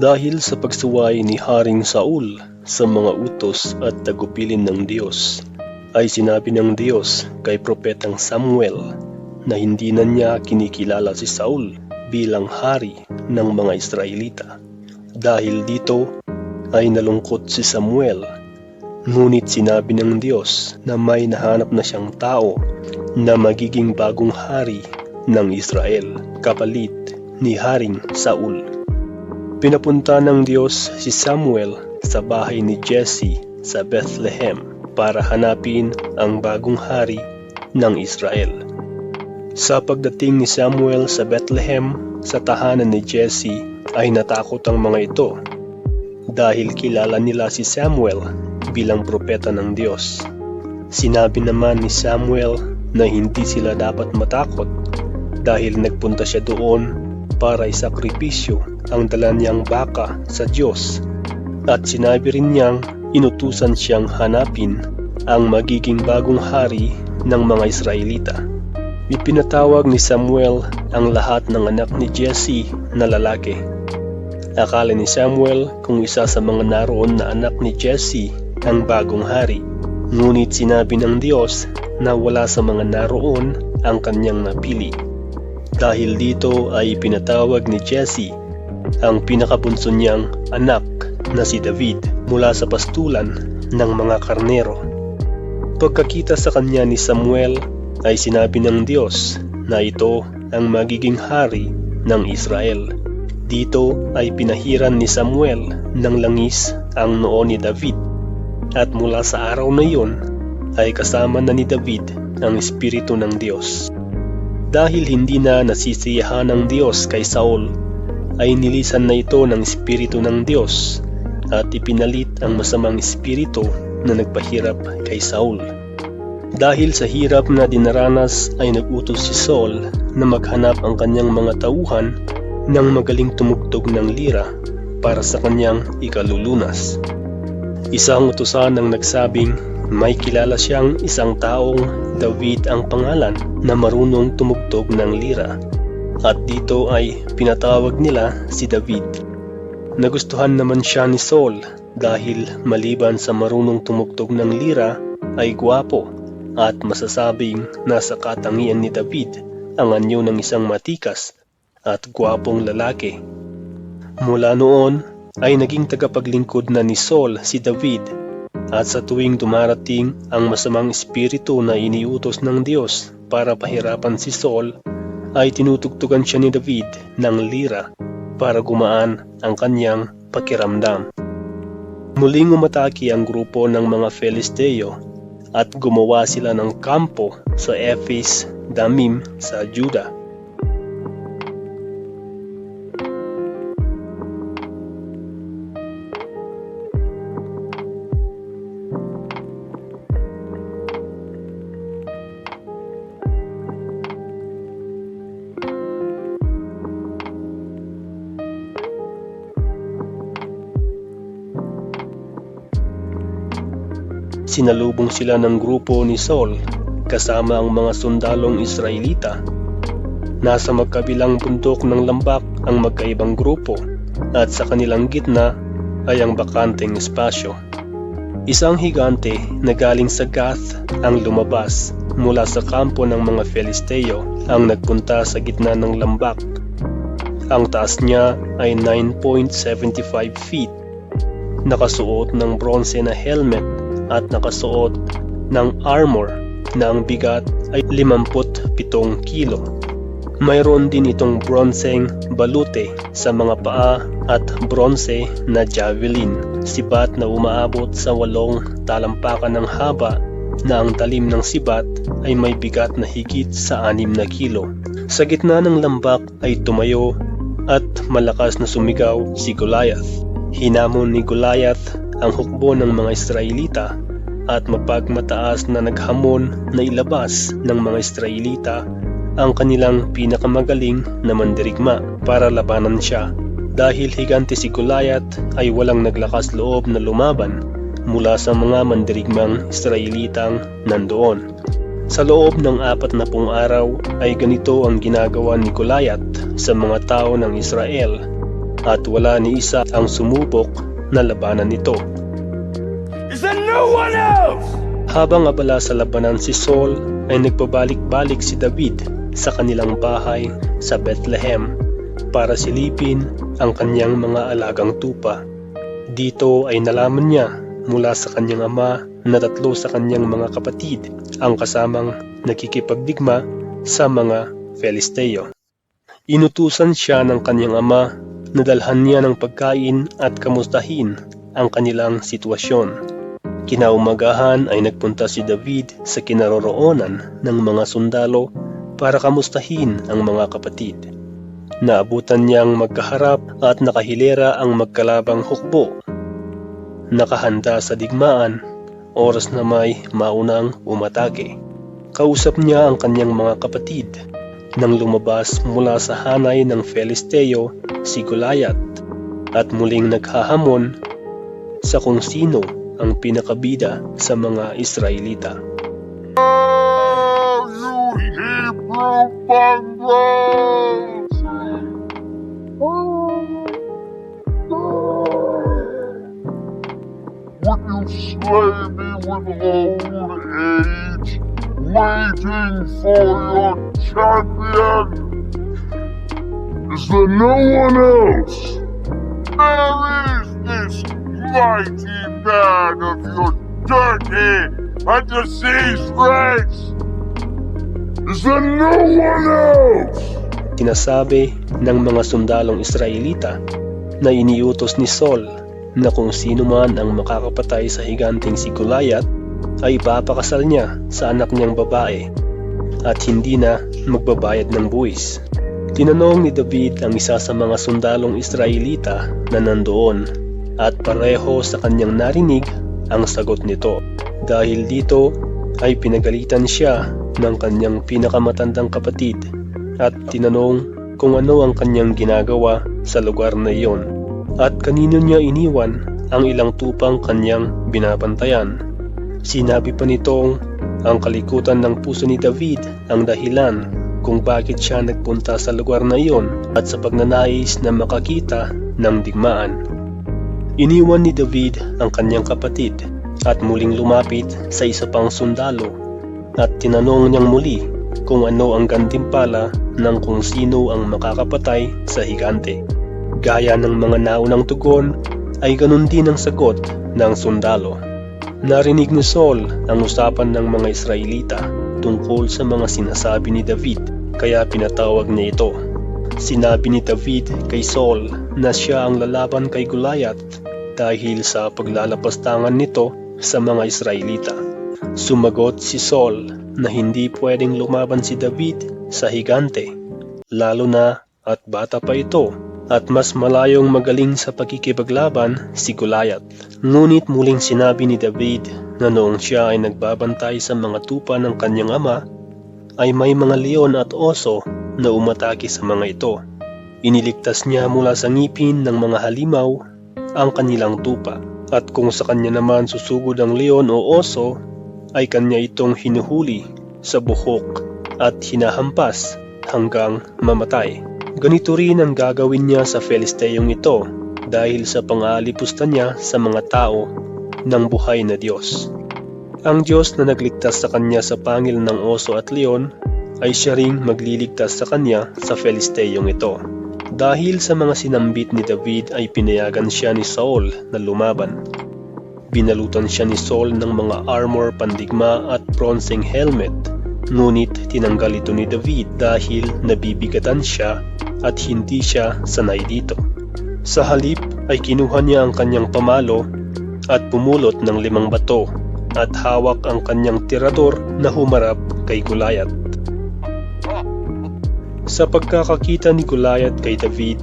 Dahil sa pagsuway ni Haring Saul sa mga utos at tagupilin ng Diyos, ay sinabi ng Diyos kay Propetang Samuel na hindi na niya kinikilala si Saul bilang hari ng mga Israelita. Dahil dito ay nalungkot si Samuel, ngunit sinabi ng Diyos na may nahanap na siyang tao na magiging bagong hari ng Israel, kapalit ni Haring Saul. Pinapunta ng Diyos si Samuel sa bahay ni Jesse sa Bethlehem para hanapin ang bagong hari ng Israel. Sa pagdating ni Samuel sa Bethlehem sa tahanan ni Jesse ay natakot ang mga ito dahil kilala nila si Samuel bilang propeta ng Diyos. Sinabi naman ni Samuel na hindi sila dapat matakot dahil nagpunta siya doon para isakripisyo ang dala niyang baka sa Diyos at sinabi rin niyang inutusan siyang hanapin ang magiging bagong hari ng mga Israelita. Ipinatawag ni Samuel ang lahat ng anak ni Jesse na lalaki. Akala ni Samuel kung isa sa mga naroon na anak ni Jesse ang bagong hari. Ngunit sinabi ng Diyos na wala sa mga naroon ang kanyang napili. Dahil dito ay pinatawag ni Jesse ang pinakabunso niyang anak na si David mula sa pastulan ng mga karnero. Pagkakita sa kanya ni Samuel ay sinabi ng Diyos na ito ang magiging hari ng Israel. Dito ay pinahiran ni Samuel ng langis ang noo ni David at mula sa araw na iyon ay kasama na ni David ang Espiritu ng Diyos. Dahil hindi na nasisiyahan ng Diyos kay Saul ay nilisan na ito ng Espiritu ng Diyos at ipinalit ang masamang espiritu na nagpahirap kay Saul. Dahil sa hirap na dinaranas ay nagutos si Saul na maghanap ang kanyang mga tauhan ng magaling tumugtog ng lira para sa kanyang ikalulunas. Isang utusan ang nagsabing may kilala siyang isang taong David ang pangalan na marunong tumugtog ng lira at dito ay pinatawag nila si David. Nagustuhan naman siya ni Saul dahil maliban sa marunong tumugtog ng lira ay gwapo at masasabing nasa katangian ni David ang anyo ng isang matikas at gwapong lalaki. Mula noon ay naging tagapaglingkod na ni Saul si David at sa tuwing dumarating ang masamang espiritu na iniutos ng Diyos para pahirapan si Saul ay tinutugtugan siya ni David ng lira para gumaan ang kanyang pakiramdam. Muling umataki ang grupo ng mga Filisteo at gumawa sila ng kampo sa Ephes Damim sa Judah. Sinalubong sila ng grupo ni Saul kasama ang mga sundalong Israelita. Nasa magkabilang bundok ng lambak ang magkaibang grupo at sa kanilang gitna ay ang bakanteng espasyo. Isang higante na galing sa Gath ang lumabas mula sa kampo ng mga Filisteo ang nagpunta sa gitna ng lambak. Ang taas niya ay 9.75 feet. Nakasuot ng bronze na helmet at nakasuot ng armor na ang bigat ay 57 kilo. Mayroon din itong bronseng balute sa mga paa at bronze na javelin, sibat na umaabot sa walong talampakan ng haba na ang talim ng sibat ay may bigat na higit sa 6 na kilo. Sa gitna ng lambak ay tumayo at malakas na sumigaw si Goliath. Hinamon ni Goliath ang hukbo ng mga Israelita at mapagmataas na naghamon na ilabas ng mga Israelita ang kanilang pinakamagaling na mandirigma para labanan siya. Dahil higante si Goliath ay walang naglakas loob na lumaban mula sa mga mandirigmang Israelitang nandoon. Sa loob ng apat na pung araw ay ganito ang ginagawa ni Goliath sa mga tao ng Israel at wala ni isa ang sumubok na labanan nito. Is there no one else? Habang abala sa labanan si Saul ay nagpabalik-balik si David sa kanilang bahay sa Bethlehem para silipin ang kanyang mga alagang tupa. Dito ay nalaman niya mula sa kanyang ama na tatlo sa kanyang mga kapatid ang kasamang nakikipagdigma sa mga Filisteo. Inutusan siya ng kanyang ama na dalhan niya ng pagkain at kamustahin ang kanilang sitwasyon. Kinaumagahan ay nagpunta si David sa kinaroroonan ng mga sundalo para kamustahin ang mga kapatid. Naabutan niyang magkaharap at nakahilera ang magkalabang hukbo. Nakahanda sa digmaan, oras na may maunang umatake. Kausap niya ang kanyang mga kapatid nang lumabas mula sa hanay ng Filisteo si Goliath at muling naghahamon sa kung sino ang pinakabida sa mga Israelita. Oh, you Hebrew mongrels! Would you slay me with old age, waiting for your champion? Is there no one else? Where is this mighty man of your dirty and diseased race? Is there no one else? Sinasabi ng mga sundalong Israelita na iniutos ni Saul na kung sino man ang makakapatay sa higanting si Goliath ay ipapakasal niya sa anak niyang babae at hindi na magbabayad ng buwis. Tinanong ni David ang isa sa mga sundalong Israelita na nandoon at pareho sa kanyang narinig ang sagot nito. Dahil dito ay pinagalitan siya ng kanyang pinakamatandang kapatid at tinanong kung ano ang kanyang ginagawa sa lugar na iyon at kanino niya iniwan ang ilang tupang kanyang binabantayan. Sinabi pa nitong ang kalikutan ng puso ni David ang dahilan kung bakit siya nagpunta sa lugar na iyon at sa pagnanais na makakita ng digmaan. Iniwan ni David ang kanyang kapatid at muling lumapit sa isa pang sundalo at tinanong niyang muli kung ano ang gantimpala ng kung sino ang makakapatay sa higante. Gaya ng mga naunang tugon ay ganun din ang sagot ng sundalo. Narinig ni Saul ang usapan ng mga Israelita tungkol sa mga sinasabi ni David kaya pinatawag niya ito. Sinabi ni David kay Saul na siya ang lalaban kay Goliath dahil sa paglalapastangan nito sa mga Israelita. Sumagot si Saul na hindi pwedeng lumaban si David sa higante, lalo na at bata pa ito at mas malayong magaling sa pagkikipaglaban si Goliath. Ngunit muling sinabi ni David na noong siya ay nagbabantay sa mga tupa ng kanyang ama, ay may mga leon at oso na umatake sa mga ito. Iniligtas niya mula sa ngipin ng mga halimaw ang kanilang tupa at kung sa kanya naman susugod ang leon o oso ay kanya itong hinuhuli sa buhok at hinahampas hanggang mamatay. Ganito rin ang gagawin niya sa Filisteyong ito dahil sa pangalipusta niya sa mga tao ng buhay na Diyos. Ang Diyos na nagligtas sa kanya sa pangil ng oso at leon ay siya ring magliligtas sa kanya sa Filisteyong ito. Dahil sa mga sinambit ni David ay pinayagan siya ni Saul na lumaban. Binalutan siya ni Saul ng mga armor pandigma at bronzeng helmet. Ngunit tinanggal ito ni David dahil nabibigatan siya at hindi siya sanay dito. Sa halip ay kinuha niya ang kanyang pamalo at pumulot ng limang bato at hawak ang kanyang tirador na humarap kay Goliath. Sa pagkakakita ni Goliath kay David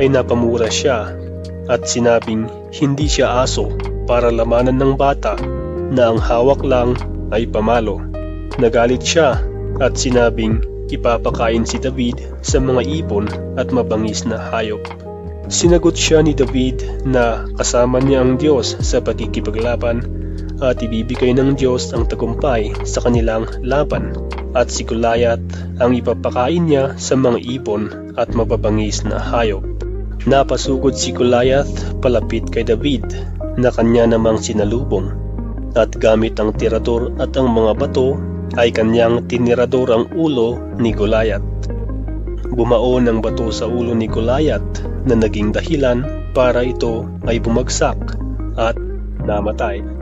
ay napamura siya at sinabing hindi siya aso para lamanan ng bata na ang hawak lang ay pamalo. Nagalit siya at sinabing ipapakain si David sa mga ibon at mabangis na hayop. Sinagot siya ni David na kasama niya ang Diyos sa pagkikipaglaban at ibibigay ng Diyos ang tagumpay sa kanilang laban at si Goliath ang ipapakain niya sa mga ibon at mababangis na hayop. Napasugod si Goliath palapit kay David na kanya namang sinalubong at gamit ang tirador at ang mga bato ay kanyang tinirador ang ulo ni Goliath. Bumaon ang bato sa ulo ni Goliath na naging dahilan para ito ay bumagsak at namatay.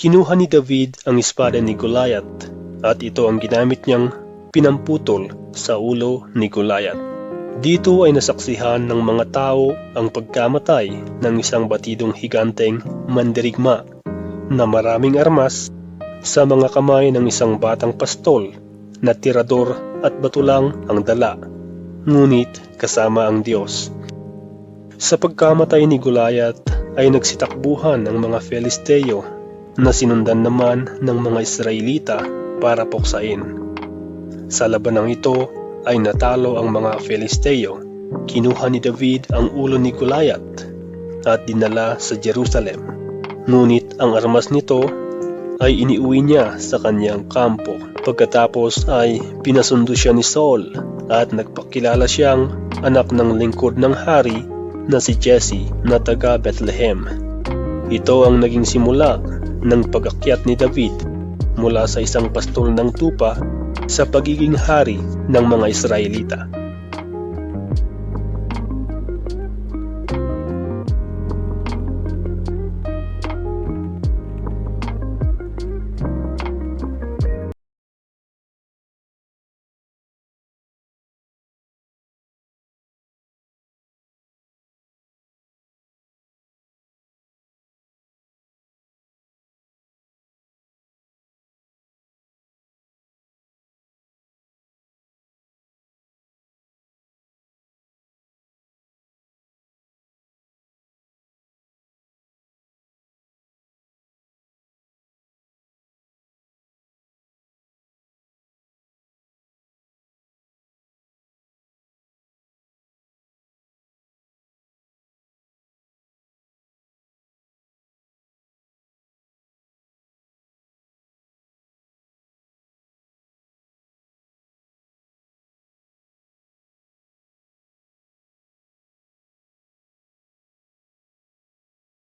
Kinuha ni David ang espada ni Goliath at ito ang ginamit niyang pinamputol sa ulo ni Goliath. Dito ay nasaksihan ng mga tao ang pagkamatay ng isang batidong higanteng mandirigma na maraming armas sa mga kamay ng isang batang pastol na tirador at bato lang ang dala, ngunit kasama ang Diyos. Sa pagkamatay ni Goliath ay nagsitakbuhan ang mga Filisteo na sinundan naman ng mga Israelita para puksain. Sa labanang ito ay natalo ang mga Filisteo. Kinuha ni David ang ulo ni Goliath at dinala sa Jerusalem. Ngunit ang armas nito ay iniuwi niya sa kanyang kampo. Pagkatapos ay pinasundo siya ni Saul at nagpakilala siyang anak ng lingkod ng hari na si Jesse na taga Bethlehem. Ito ang naging simula ng pagakyat ni David mula sa isang pastol ng tupa sa pagiging hari ng mga Israelita.